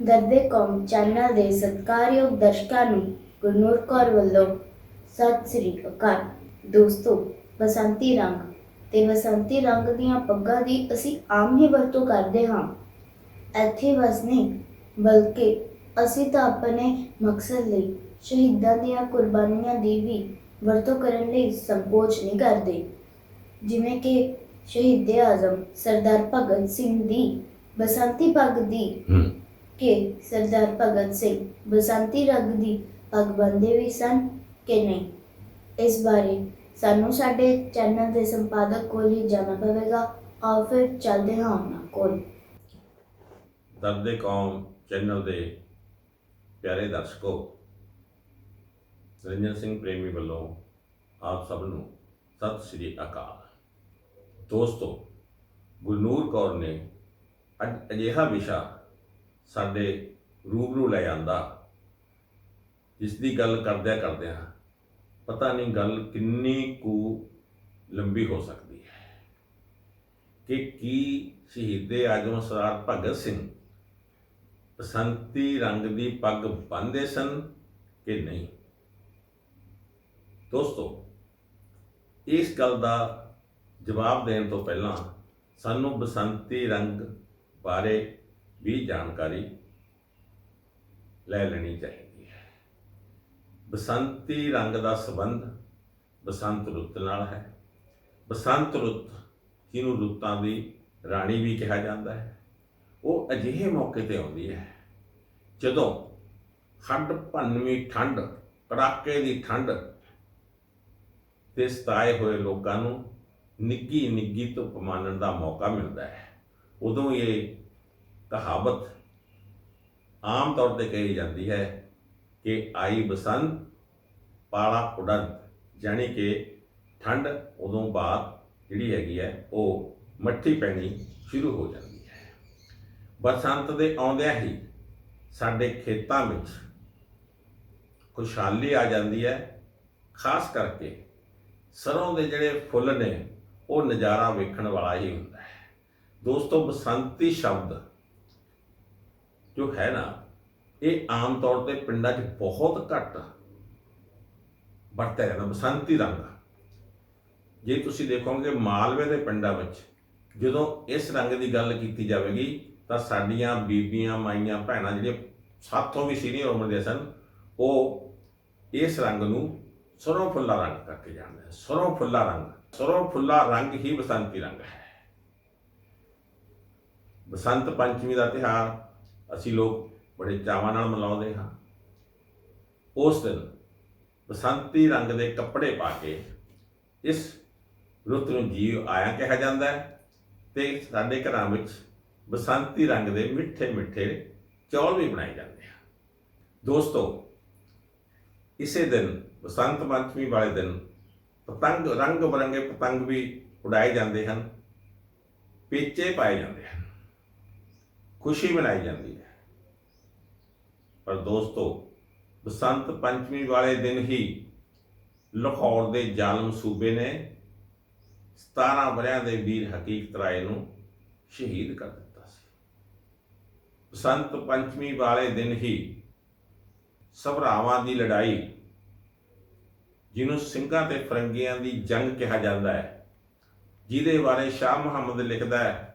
ਦਰਦੇ ਕੌਮ ਚੈਨਲ ਦੇ ਸਤਿਕਾਰਯੋਗ ਦਰਸ਼ਕਾਂ ਨੂੰ ਗੁਰਨੂਰ ਕੌਰ ਵੱਲੋਂ ਸਤਿ ਸ੍ਰੀ ਅਕਾਲ। ਦੋਸਤੋ, ਬਸੰਤੀ ਰੰਗ ਤੇ ਬਸੰਤੀ ਰੰਗ ਦੀਆਂ ਪੱਗਾਂ ਦੀ ਅਸੀਂ ਆਮ ਹੀ ਵਰਤੋਂ ਕਰਦੇ ਹਾਂ। ਇੱਥੇ ਬਸ ਨਹੀਂ, ਬਲਕਿ ਅਸੀਂ ਤਾਂ ਆਪਣੇ ਮਕਸਦ ਲਈ ਸ਼ਹੀਦਾਂ ਦੀਆਂ ਕੁਰਬਾਨੀਆਂ ਦੀ ਵੀ ਵਰਤੋਂ ਕਰਨ ਲਈ ਸੰਕੋਚ ਨਹੀਂ ਕਰਦੇ। ਜਿਵੇਂ ਕਿ ਸ਼ਹੀਦ ਆਜ਼ਮ ਸਰਦਾਰ ਭਗਤ ਸਿੰਘ ਦੀ ਬਸੰਤੀ ਪੱਗ ਦੀ ਕਿ ਸਰਦਾਰ ਭਗਤ ਸਿੰਘ ਬਸੰਤੀ ਰੰਗ ਦੀ ਪੱਗ ਬੰਨ੍ਹਦੇ ਵੀ ਸਨ ਕਿ ਨਹੀਂ ਇਸ ਬਾਰੇ ਸਾਨੂੰ ਸਾਡੇ ਚੈਨਲ ਦੇ ਸੰਪਾਦਕ ਕੋਲ ਹੀ ਜਾਣਾ ਪਵੇਗਾ ਆਓ ਫਿਰ ਚੱਲਦੇ ਹਾਂ ਉਹਨਾਂ ਕੋਲ ਦਰਦੇ ਕੌਮ ਚੈਨਲ ਦੇ ਪਿਆਰੇ ਦਰਸ਼ਕੋ ਰੰਜਨ ਸਿੰਘ ਪ੍ਰੇਮੀ ਵੱਲੋਂ ਆਪ ਸਭ ਨੂੰ ਸਤਿ ਸ੍ਰੀ ਅਕਾਲ ਦੋਸਤੋ ਗੁਰਨੂਰ ਕੌਰ ਨੇ ਅੱਜ ਅਜਿਹਾ ਵਿਸ਼ਾ ਸਾਡੇ ਰੂਬਰੂ ਲੈ ਆਂਦਾ। ਜਿਸ ਦੀ ਗੱਲ ਕਰਦਿਆਂ ਕਰਦਿਆਂ ਪਤਾ ਨਹੀਂ ਗੱਲ ਕਿੰਨੀ ਕੁ ਲੰਬੀ ਹੋ ਸਕਦੀ ਹੈ। ਕਿ ਕੀ ਸ਼ਹੀਦੇ ਆਜਮ ਸਰਦਾਰ ਭਗਤ ਸਿੰਘ ਬਸੰਤੀ ਰੰਗ ਦੀ ਪੱਗ ਬੰਨਦੇ ਸਨ ਕਿ ਨਹੀਂ? ਦੋਸਤੋ, ਇਸ ਗੱਲ ਦਾ ਜਵਾਬ ਦੇਣ ਤੋਂ ਪਹਿਲਾਂ ਸਾਨੂੰ ਬਸੰਤੀ ਰੰਗ ਬਾਰੇ ਵੀ ਜਾਣਕਾਰੀ ਲੈ ਲੈਣੀ ਚਾਹੀਦੀ ਹੈ। ਬਸੰਤੀ ਰੰਗ ਦਾ ਸੰਬੰਧ ਬਸੰਤ ਰੁੱਤ ਨਾਲ ਹੈ। ਬਸੰਤ ਰੁੱਤ ਜਿਹਨੂੰ ਰੁੱਤਾਂ ਦੀ ਰਾਣੀ ਵੀ ਕਿਹਾ ਜਾਂਦਾ ਹੈ। ਉਹ ਅਜਿਹੇ ਮੌਕੇ ਤੇ ਆਉਂਦੀ ਹੈ ਜਦੋਂ ਹੱਡ ਭੰਨਵੀਂ ਠੰਡ ਕੜਾਕੇ ਦੀ ਠੰਡ ਤੇ ਸਤਾਏ ਹੋਏ ਲੋਕਾਂ ਨੂੰ ਨਿੱਗੀ ਨਿੱਗੀ ਧੁੱਪ ਮਾਨਣ ਦਾ ਮੌਕਾ ਮਿਲਦਾ ਹੈ। ਉਦੋਂ ਇਹ ਕਹਾਵਤ ਆਮ ਤੌਰ ਤੇ ਕਹੀ ਜਾਂਦੀ ਹੈ ਕਿ ਆਈ ਬਸੰਤ, ਪਾਲਾ ਉਡੰਤ ਜਾਣੀ ਕਿ ਠੰਡ ਉਦੋਂ ਬਾਅਦ ਜਿਹੜੀ ਹੈਗੀ ਹੈ, ਉਹ ਮੱਠੀ ਪੈਣੀ ਸ਼ੁਰੂ ਹੋ ਜਾਂਦੀ ਹੈ। ਬਸੰਤ ਦੇ ਆਉਂਦਿਆਂ ਹੀ ਸਾਡੇ ਖੇਤਾਂ ਵਿੱਚ ਖੁਸ਼ਹਾਲੀ ਆ ਜਾਂਦੀ ਹੈ, ਖਾਸ ਕਰਕੇ ਸਰੋਂ ਦੇ ਜਿਹੜੇ ਫੁੱਲ ਨੇ, ਉਹ ਨਜ਼ਾਰਾ ਵੇਖਣ ਵਾਲਾ ਹੀ ਹੁੰਦਾ ਹੈ। ਦੋਸਤੋ, ਬਸੰਤੀ ਸ਼ਬਦ ਜੋ ਹੈ ਨਾ, ਇਹ ਆਮ ਤੌਰ ਤੇ ਪਿੰਡਾਂ 'ਚ ਬਹੁਤ ਘੱਟ ਵਰਤਿਆ ਜਾਂਦਾ, ਬਸੰਤੀ ਰੰਗ ਜੇ ਤੁਸੀਂ ਦੇਖੋਗੇ ਮਾਲਵੇ ਦੇ ਪਿੰਡਾਂ ਵਿੱਚ, ਜਦੋਂ ਇਸ ਰੰਗ ਦੀ ਗੱਲ ਕੀਤੀ ਜਾਵੇਗੀ, ਤਾਂ ਸਾਡੀਆਂ ਬੀਬੀਆਂ, ਮਾਈਆਂ, ਭੈਣਾਂ ਜਿਹੜੀਆਂ ਸਾਥੋਂ ਵੀ ਸੀਨੀਅਰ ਉਮਰ ਦੇ ਸਨ, ਉਹ ਇਸ ਰੰਗ ਨੂੰ ਸਰੋਂ ਫੁੱਲਾ ਰੰਗ ਕਰਕੇ ਜਾਣਦੇ ਸਰੋਂ ਫੁੱਲਾ ਰੰਗ। ਸਰੋਂ ਫੁੱਲਾ ਰੰਗ ਹੀ ਬਸੰਤੀ ਰੰਗ ਹੈ। ਬਸੰਤ ਪੰਚਮੀ ਦਾ ਤਿਹਾਰ ਅਸੀਂ ਲੋਕ ਬੜੇ ਚਾਵਾਂ ਨਾਲ ਮਨਾਉਂਦੇ ਹਾਂ। ਉਸ ਦਿਨ ਬਸੰਤੀ ਰੰਗ ਦੇ ਕੱਪੜੇ ਪਾ ਕੇ ਇਸ ਰੁੱਤ ਨੂੰ ਜੀਵ ਆਇਆ ਕਿਹਾ ਜਾਂਦਾ ਹੈ ਤੇ ਸਾਡੇ ਘਰਾਂ ਵਿੱਚ ਬਸੰਤੀ ਰੰਗ ਦੇ ਮਿੱਠੇ ਮਿੱਠੇ ਚੌਲ ਵੀ ਬਣਾਏ ਜਾਂਦੇ ਹਨ। ਦੋਸਤੋ, ਇਸੇ ਦਿਨ ਬਸੰਤ ਪੰਚਮੀ ਵਾਲੇ ਦਿਨ ਪਤੰਗ, ਰੰਗ ਬਰੰਗੇ ਪਤੰਗ ਵੀ ਉਡਾਏ ਜਾਂਦੇ ਹਨ, ਪੇਚੇ ਪਾਏ ਜਾਂਦੇ ਹਨ। ਖੁਸ਼ੀ ਮਨਾਈ ਜਾਂਦੀ ਹੈ। ਪਰ ਦੋਸਤੋ, ਬਸੰਤ ਪੰਚਮੀ ਵਾਲੇ ਦਿਨ ਹੀ ਲਾਹੌਰ ਦੇ ਜ਼ਾਲਮ ਸੂਬੇ ਨੇ 17 ਵਰਿਆਂ ਦੇ ਵੀਰ ਹਕੀਕਤ ਰਾਏ ਨੂੰ ਸ਼ਹੀਦ ਕਰ ਦਿੱਤਾ ਸੀ। ਬਸੰਤ ਪੰਚਮੀ ਵਾਲੇ ਦਿਨ ਹੀ ਸਭਰਾਵਾਂ ਦੀ ਲੜਾਈ, ਜਿਹਨੂੰ ਸਿੰਘਾਂ ਤੇ ਫਰੰਗੀਆਂ ਦੀ ਜੰਗ ਕਿਹਾ ਜਾਂਦਾ ਹੈ, ਜਿਹਦੇ ਬਾਰੇ ਸ਼ਾਹ ਮੁਹੰਮਦ ਲਿਖਦਾ ਹੈ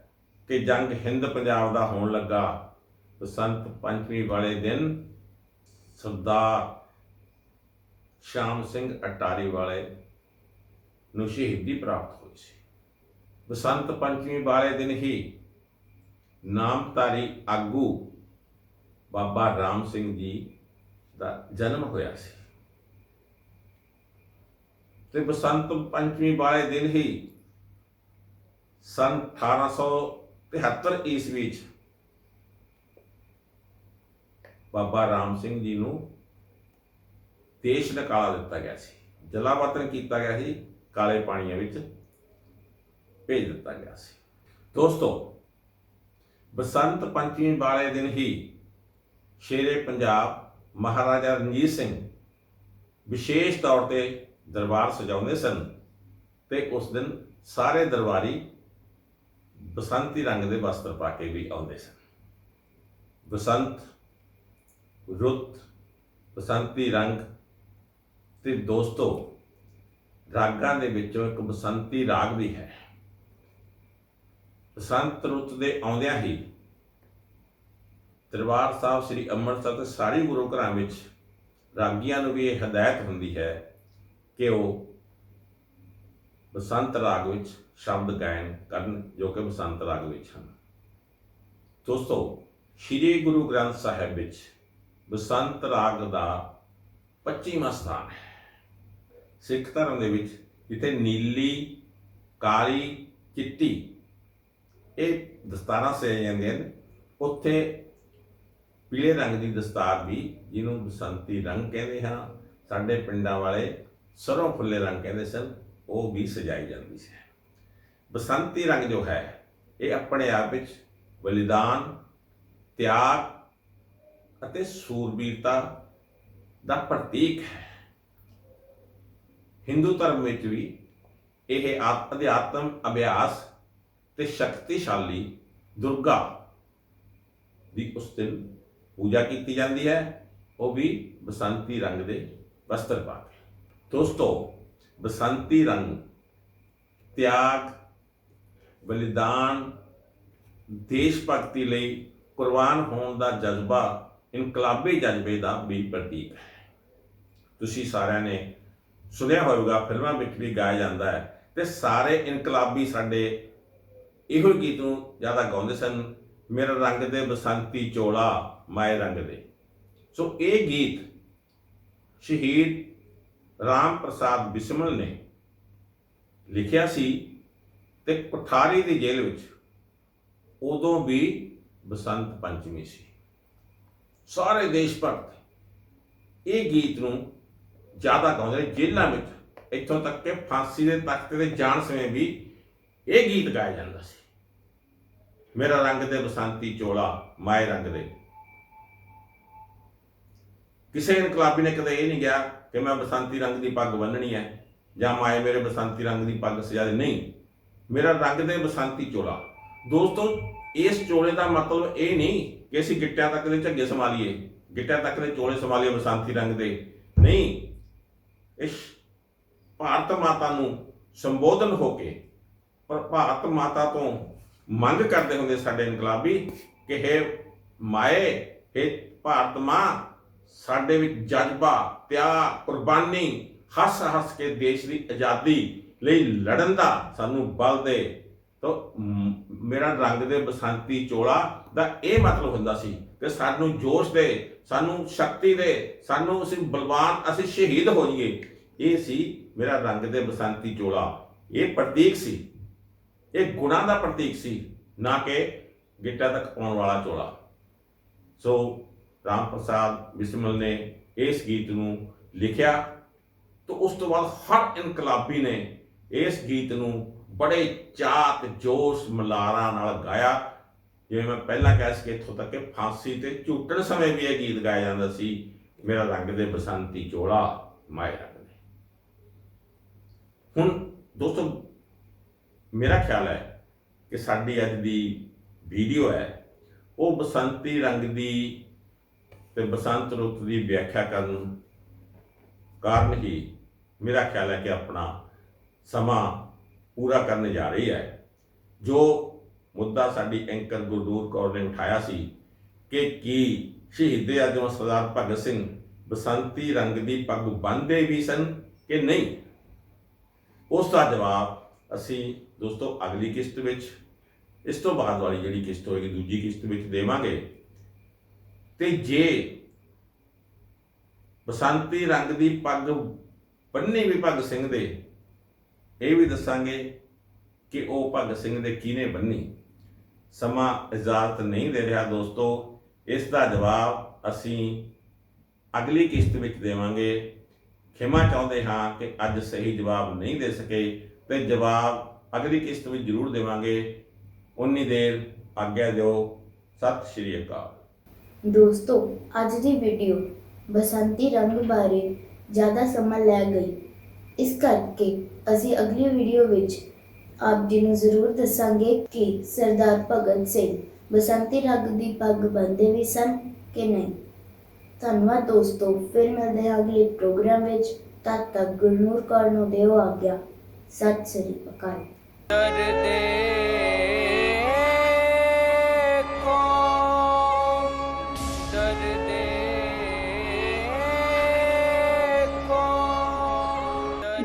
ਕਿ ਜੰਗ ਹਿੰਦ ਪੰਜਾਬ ਦਾ ਹੋਣ ਲੱਗਾ ਬਸੰਤ ਪੰਚਮੀ ਵਾਲੇ ਦਿਨ ਸਰਦਾਰ ਸ਼ਾਮ ਸਿੰਘ ਅਟਾਰੀ ਵਾਲੇ ਨੂੰ ਸ਼ਹੀਦੀ ਪ੍ਰਾਪਤ ਹੋਈ ਸੀ। ਬਸੰਤ ਪੰਚਮੀ ਵਾਲੇ ਦਿਨ ਹੀ ਨਾਮਧਾਰੀ ਆਗੂ ਬਾਬਾ ਰਾਮ ਸਿੰਘ ਜੀ ਦਾ ਜਨਮ ਹੋਇਆ ਸੀ। ਤੇ ਬਸੰਤ ਪੰਚਮੀ ਵਾਲੇ ਦਿਨ ਹੀ ਸਨ 1873 ਈਸਵੀ ਚ ਬਾਬਾ ਰਾਮ ਸਿੰਘ ਜੀ ਨੂੰ ਦੇਸ਼ ਨਿਕਾਲਾ ਦਿੱਤਾ ਗਿਆ ਸੀ। ਜਲਾਵਤਨ ਕੀਤਾ ਗਿਆ ਸੀ, ਕਾਲੇ ਪਾਣੀਆਂ ਵਿੱਚ ਭੇਜ ਦਿੱਤਾ ਗਿਆ ਸੀ। ਦੋਸਤੋ, ਬਸੰਤ ਪੰਚਮੀ ਵਾਲੇ ਦਿਨ ਹੀ ਸ਼ੇਰੇ ਪੰਜਾਬ ਮਹਾਰਾਜਾ ਰਣਜੀਤ ਸਿੰਘ ਵਿਸ਼ੇਸ਼ ਤੌਰ ਤੇ ਦਰਬਾਰ ਸਜਾਉਂਦੇ ਸਨ ਤੇ ਉਸ ਦਿਨ ਸਾਰੇ ਦਰਬਾਰੀ ਬਸੰਤੀ ਰੰਗ ਦੇ ਵਸਤਰ ਪਾ ਕੇ ਵੀ ਆਉਂਦੇ ਸਨ। ਬਸੰਤ, ਰੁੱਤ, ਬਸੰਤੀ ਰੰਗ ਤੇ ਦੋਸਤੋ, ਰਾਗਾਂ ਦੇ ਵਿੱਚੋਂ ਇੱਕ ਬਸੰਤੀ ਰਾਗ ਵੀ ਹੈ। ਬਸੰਤ, ਰੁੱਤ ਦੇ ਆਉਂਦਿਆਂ ਹੀ ਦਰਬਾਰ ਸਾਹਿਬ ਸ੍ਰੀ ਅੰਮ੍ਰਿਤਸਰ ਤੇ ਸਾਰੇ ਗੁਰੂ ਘਰਾਂ ਵਿੱਚ ਰਾਗੀਆਂ ਨੂੰ ਵੀ ਇਹ ਹਦਾਇਤ ਹੁੰਦੀ ਹੈ ਕਿ ਉਹ ਬਸੰਤ ਰਾਗ ਵਿੱਚ ਸ਼ਬਦ ਗਾਇਨ ਕਰਨ ਜੋ ਕਿ ਬਸੰਤ ਰਾਗ ਵਿੱਚ ਹਨ। ਦੋਸਤੋ, ਸ੍ਰੀ ਗੁਰੂ ਗ੍ਰੰਥ ਸਾਹਿਬ ਵਿੱਚ ਬਸੰਤ ਰਾਗ ਦਾ 25ਵਾਂ ਸਥਾਨ ਹੈ। ਸਿੱਖ ਧਰਮ ਦੇ ਵਿੱਚ ਜਿੱਥੇ ਨੀਲੀ, ਕਾਲੀ, ਚਿੱਟੀ ਇਹ ਦਸਤਾਰਾਂ ਸੇ ਜਾਂਦੀਆਂ ਹਨ ਉੱਥੇ ਪੀਲੇ ਰੰਗ ਦੀ ਦਸਤਾਰ ਵੀ ਜਿਹਨੂੰ ਬਸੰਤੀ ਰੰਗ ਕਹਿੰਦੇ ਹਾਂ, ਸਾਡੇ ਪਿੰਡਾਂ ਵਾਲੇ ਸਰੋਂ ਫੁੱਲੇ ਰੰਗ ਕਹਿੰਦੇ ਸਨ, ਉਹ ਵੀ ਸਜਾਈ ਜਾਂਦੀ ਸੀ। ਬਸੰਤੀ ਰੰਗ ਜੋ ਹੈ, ਇਹ ਆਪਣੇ ਆਪ ਵਿੱਚ ਬਲੀਦਾਨ, ਤਿਆਗ ਅਤੇ ਸੂਰਬੀਰਤਾ ਦਾ ਪ੍ਰਤੀਕ ਹੈ। ਹਿੰਦੂ ਧਰਮ ਵਿੱਚ ਵੀ ਇਹ ਆਤ- ਅਧਿਆਤਮ ਅਭਿਆਸ ਤੇ ਸ਼ਕਤੀਸ਼ਾਲੀ ਦੁਰਗਾ ਦੀ ਉਸ ਦਿਨ ਪੂਜਾ ਕੀਤੀ ਜਾਂਦੀ ਹੈ। ਉਹ ਵੀ ਬਸੰਤੀ ਰੰਗ ਦੇ ਵਸਤਰ ਪਾ ਕੇ। ਦੋਸਤੋ, ਬਸੰਤੀ ਰੰਗ ਤਿਆਗ ਬਲੀਦਾਨ ਦੇਸ਼ ਭਗਤੀ ਲਈ ਕੁਰਬਾਨ ਹੋਣ ਦਾ ਜਜ਼ਬਾ ਇਨਕਲਾਬੀ ਜਜ਼ਬੇ ਦਾ ਵੀ ਪ੍ਰਤੀਕ ਹੈ। ਤੁਸੀਂ ਸਾਰਿਆਂ ਨੇ ਸੁਣਿਆ ਹੋਵੇਗਾ, ਫਿਲਮਾਂ ਵਿੱਚ ਵੀ ਗਾਇਆ ਜਾਂਦਾ ਹੈ ਤੇ ਸਾਰੇ ਇਨਕਲਾਬੀ ਸਾਡੇ ਇਹੋ ਹੀ ਗੀਤ ਨੂੰ ਜ਼ਿਆਦਾ ਗਾਉਂਦੇ ਸਨ, ਮੇਰਾ ਰੰਗ ਦੇ ਬਸੰਤੀ ਚੋਲਾ, ਮਾਏ ਰੰਗ ਦੇ। ਸੋ ਇਹ ਗੀਤ ਸ਼ਹੀਦ ਰਾਮ ਪ੍ਰਸਾਦ ਬਿਸਮਲ ਨੇ ਲਿਖਿਆ ਸੀ। ਤੇ ਕੁਠਾਰੀ ਦੀ ਜੇਲ੍ਹ ਵਿੱਚ ਉਦੋਂ ਵੀ ਬਸੰਤ ਪੰਚਮੀ ਸੀ। ਸਾਰੇ ਦੇਸ਼ ਭਗਤ ਇਹ ਗੀਤ ਨੂੰ ਜ਼ਿਆਦਾ ਗਾਉਂਦੇ ਨੇ ਜੇਲ੍ਹਾਂ ਵਿੱਚ ਇੱਥੋਂ ਤੱਕ ਕਿ ਫਾਂਸੀ ਦੇ ਤਖਤ ਤੇ ਜਾਣ ਸਮੇਂ ਵੀ ਇਹ ਗੀਤ ਗਾਇਆ ਜਾਂਦਾ ਸੀ। ਮੇਰਾ ਰੰਗ ਦੇ ਬਸੰਤੀ ਚੋਲਾ, ਮਾਏ ਰੰਗ ਦੇ। ਕਿਸੇ ਇਨਕਲਾਬੀ ਨੇ ਕਦੇ ਇਹ ਨਹੀਂ ਗਿਆ ਕਿ ਮੈਂ ਬਸੰਤੀ ਰੰਗ ਦੀ ਪੱਗ ਬੰਨਣੀ ਹੈ ਜਾਂ ਮਾਏ ਮੇਰੇ ਬਸੰਤੀ ਰੰਗ ਦੀ ਪੱਗ ਸਜਾ ਦੇ। ਨਹੀਂ ਮੇਰਾ ਰੰਗ ਦੇ ਬਸੰਤੀ ਚੋਲਾ। ਦੋਸਤੋ, ਇਸ ਚੋਲੇ ਦਾ ਮਤਲਬ ਇਹ ਨਹੀਂ ਕਿ ਅਸੀਂ ਗਿੱਟਿਆਂ ਤੱਕ ਦੇ ਝੱਗੇ ਸੰਭਾਲੀਏ, ਗਿੱਟਿਆਂ ਤੱਕ ਦੇ ਚੋਲੇ ਸੰਭਾਲੀਏ ਬਸੰਤੀ ਰੰਗ ਦੇ। ਨਹੀਂ, ਇਸ ਭਾਰਤ ਮਾਤਾ ਨੂੰ ਸੰਬੋਧਨ ਹੋ ਕੇ, ਪਰ ਭਾਰਤ ਮਾਤਾ ਤੋਂ ਮੰਗ ਕਰਦੇ ਹੁੰਦੇ ਸਾਡੇ ਇਨਕਲਾਬੀ ਕਿ ਹੈ ਮਾਏ, ਹੈ ਭਾਰਤ ਮਾਂ, ਸਾਡੇ ਵਿੱਚ ਜਜ਼ਬਾ, ਤਿਆਗ, ਕੁਰਬਾਨੀ ਹੱਸ ਹੱਸ ਕੇ ਦੇਸ਼ ਦੀ ਆਜ਼ਾਦੀ ਲਈ ਲੜਨ ਦਾ ਸਾਨੂੰ ਬਲ ਦੇ। ਤਾਂ ਮੇਰਾ ਰੰਗ ਦੇ ਬਸੰਤੀ ਚੋਲਾ ਦਾ ਇਹ ਮਤਲਬ ਹੁੰਦਾ ਸੀ ਕਿ ਸਾਨੂੰ ਜੋਸ਼ ਦੇ, ਸਾਨੂੰ ਸ਼ਕਤੀ ਦੇ, ਸਾਨੂੰ ਅਸੀਂ ਬਲਵਾਨ, ਅਸੀਂ ਸ਼ਹੀਦ ਹੋ ਜਾਈਏ। ਇਹ ਸੀ ਮੇਰਾ ਰੰਗ ਦੇ ਬਸੰਤੀ ਚੋਲਾ। ਇਹ ਪ੍ਰਤੀਕ ਸੀ। ਇਹ ਗੁਣਾ ਦਾ ਪ੍ਰਤੀਕ ਸੀ, ਨਾ ਕਿ ਗਿੱਟਾ ਤੱਕ ਪਾਉਣ ਵਾਲਾ ਚੋਲਾ। ਸੋ ਰਾਮ ਪ੍ਰਸਾਦ ਬਿਸਮਲ ਨੇ ਇਸ ਗੀਤ ਨੂੰ ਲਿਖਿਆ। ਤਾਂ ਉਸ ਤੋਂ ਬਾਅਦ ਹਰ ਇਨਕਲਾਬੀ ਨੇ ਇਸ ਗੀਤ ਨੂੰ ਬੜੇ ਚਾਤ ਜੋਸ਼ ਮਲਾਰਾਂ ਨਾਲ ਗਾਇਆ। ਜਿਵੇਂ ਮੈਂ ਪਹਿਲਾਂ ਕਹਿ ਸੀ ਇੱਥੋਂ ਤੱਕ ਕਿ ਫਾਂਸੀ ਤੇ ਝੂਟਣ ਸਮੇਂ ਵੀ ਇਹ ਗੀਤ ਗਾਇਆ ਜਾਂਦਾ ਸੀ। ਮੇਰਾ ਰੰਗ ਦੇ ਬਸੰਤੀ ਚੋਲਾ ਮਾਏ ਰੰਗ ਦੇ। ਹੁਣ ਦੋਸਤੋ, ਮੇਰਾ ਖਿਆਲ ਹੈ ਕਿ ਸਾਡੀ ਅੱਜ ਦੀ ਵੀਡੀਓ ਹੈ, ਉਹ ਬਸੰਤੀ ਰੰਗ ਦੀ ਤੇ ਬਸੰਤ ਰੁੱਤ ਦੀ ਵਿਆਖਿਆ ਕਰਨ ਕਾਰਨ ਹੀ ਮੇਰਾ ਖਿਆਲ ਹੈ ਕਿ ਆਪਣਾ ਸਮਾਂ ਪੂਰਾ ਕਰਨ ਜਾ ਰਹੀ ਹੈ। ਜੋ ਮੁੱਦਾ ਸਾਡੀ ਐਂਕਰ ਗੁਰਦੂਰ ਕੌਰ ਨੇ ਉਠਾਇਆ ਸੀ ਕਿ ਕੀ ਸ਼ਹੀਦੇ ਆਜਮ ਸਰਦਾਰ ਭਗਤ ਸਿੰਘ ਬਸੰਤੀ ਰੰਗ ਦੀ ਪੱਗ ਬੰਨ੍ਹਦੇ ਵੀ ਸਨ ਕਿ ਨਹੀਂ? ਉਸ ਦਾ ਜਵਾਬ ਅਸੀਂ ਦੋਸਤੋ ਅਗਲੀ ਕਿਸ਼ਤ ਵਿੱਚ, ਇਸ ਤੋਂ ਬਾਅਦ ਵਾਲੀ ਜਿਹੜੀ ਕਿਸ਼ਤ ਹੋਏਗੀ ਦੂਜੀ ਕਿਸ਼ਤ ਵਿੱਚ ਦੇਵਾਂਗੇ। ਤੇ ਜੇ ਬਸੰਤੀ ਰੰਗ ਦੀ ਪੱਗ ਬੰਨੀ ਵੀ ਭਗਤ ਸਿੰਘ ਦੇ ਇਹ ਵੀ ਦੱਸਾਂਗੇ ਕਿ ਉਹ ਭਗਤ ਸਿੰਘ ਦੇ ਕਿਹਨੇ ਬੰਨੀ। ਸਮਾਂ ਇਜਾਜ਼ਤ ਨਹੀਂ ਦੇ ਰਿਹਾ ਦੋਸਤੋ। ਇਸ ਦਾ ਜਵਾਬ ਅਸੀਂ ਅਗਲੀ ਕਿਸ਼ਤ ਵਿੱਚ ਦੇਵਾਂਗੇ। ਖਿਮਾ ਚਾਹੁੰਦੇ ਹਾਂ ਕਿ ਅੱਜ ਸਹੀ ਜਵਾਬ ਨਹੀਂ ਦੇ ਸਕੇ ਤੇ ਜਵਾਬ ਅਗਲੀ ਕਿਸ਼ਤ ਵਿੱਚ ਜ਼ਰੂਰ ਦੇਵਾਂਗੇ। ਉਨੀ ਦੇਰ ਆਗਿਆ ਦਿਓ। ਸਤਿ ਸ਼੍ਰੀ ਅਕਾਲ। ਦੋਸਤੋ, ਅੱਜ ਦੀ ਵੀਡੀਓ ਬਸੰਤੀ ਰੰਗ ਬਾਰੇ ਜ਼ਿਆਦਾ ਸਮਾਂ ਲੈ ਗਈ। ਇਸ ਕਰਕੇ ਅਸੀਂ ਅਗਲੀ ਵੀਡੀਓ ਵਿੱਚ ਆਪ ਜੀ ਨੂੰ ਜ਼ਰੂਰ ਦੱਸਾਂਗੇ ਕਿ ਸਰਦਾਰ ਭਗਤ ਸਿੰਘ ਬਸੰਤੀ ਰੰਗ ਦੀ ਪੱਗ ਬੰਨ੍ਹਦੇ ਵੀ ਸਨ ਕਿ ਨਹੀਂ। ਧੰਨਵਾਦ ਦੋਸਤੋ, ਫਿਰ ਮਿਲਦੇ ਹਾਂ ਅਗਲੇ ਪ੍ਰੋਗਰਾਮ ਵਿੱਚ। ਤਦ ਤੱਕ ਗੁਰਨੂਰ ਕੌਰ ਨੂੰ ਦਿਓ ਆਗਿਆ। ਸਤਿ ਸ੍ਰੀ ਅਕਾਲ। ਡਰਦੇ ਕੌਣ? ਡਰਦੇ